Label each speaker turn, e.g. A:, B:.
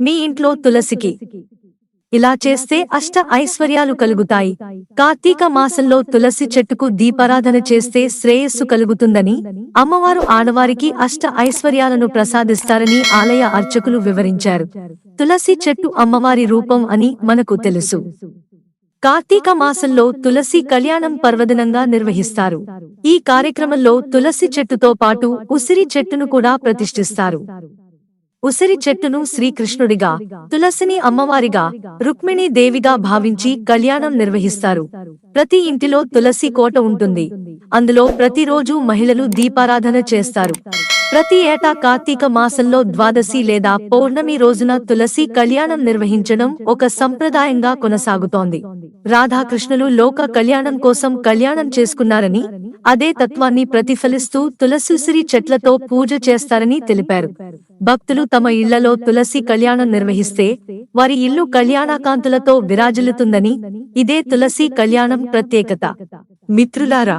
A: మీ ఇంట్లో తులసికి. ఇలా చేస్తే అష్ట ఐశ్వర్యాలు కలుగుతాయి. కార్తీక మాసంలో తులసి చెట్టుకు దీపారాధన చేస్తే శ్రేయస్సు కలుగుతుందని అమ్మవారు ఆడవారికి అష్ట ఐశ్వర్యాలను ప్రసాదిస్తారని ఆలయ అర్చకులు వివరించారు. తులసి చెట్టు అమ్మవారి రూపం అని మనకు తెలుసు. కార్తీక మాసంలో తులసి కళ్యాణం పర్వదినంగా నిర్వహిస్తారు. ఈ కార్యక్రమంలో తులసి చెట్టుతో పాటు ఉసిరి చెట్టును కూడా ప్రతిష్ఠిస్తారు. ఉసిరి చెట్టును శ్రీకృష్ణుడిగా తులసిని అమ్మవారిగా రుక్మిణీ దేవిగా భావించి కళ్యాణం నిర్వహిస్తారు. ప్రతి ఇంటిలో తులసి కోట ఉంటుంది. అందులో ప్రతిరోజు మహిళలు దీపారాధన చేస్తారు. ప్రతి ఏటా కార్తీక మాసంలో ద్వాదశి లేదా పౌర్ణమి రోజున తులసి కళ్యాణం నిర్వహించడం ఒక సంప్రదాయంగా కొనసాగుతోంది. రాధాకృష్ణులు లోక కళ్యాణం కోసం కళ్యాణం చేసుకున్నారని అదే తత్వాన్ని ప్రతిఫలిస్తూ తులసిసిరి చెట్లతో పూజ చేస్తారని తెలిపారు. భక్తులు తమ ఇళ్ళలో తులసి కళ్యాణం నిర్వహిస్తే వారి ఇల్లు కళ్యాణకాంతులతో విరాజిల్లుతుందని ఇదే తులసి కళ్యాణం ప్రత్యేకత. మిత్రులారా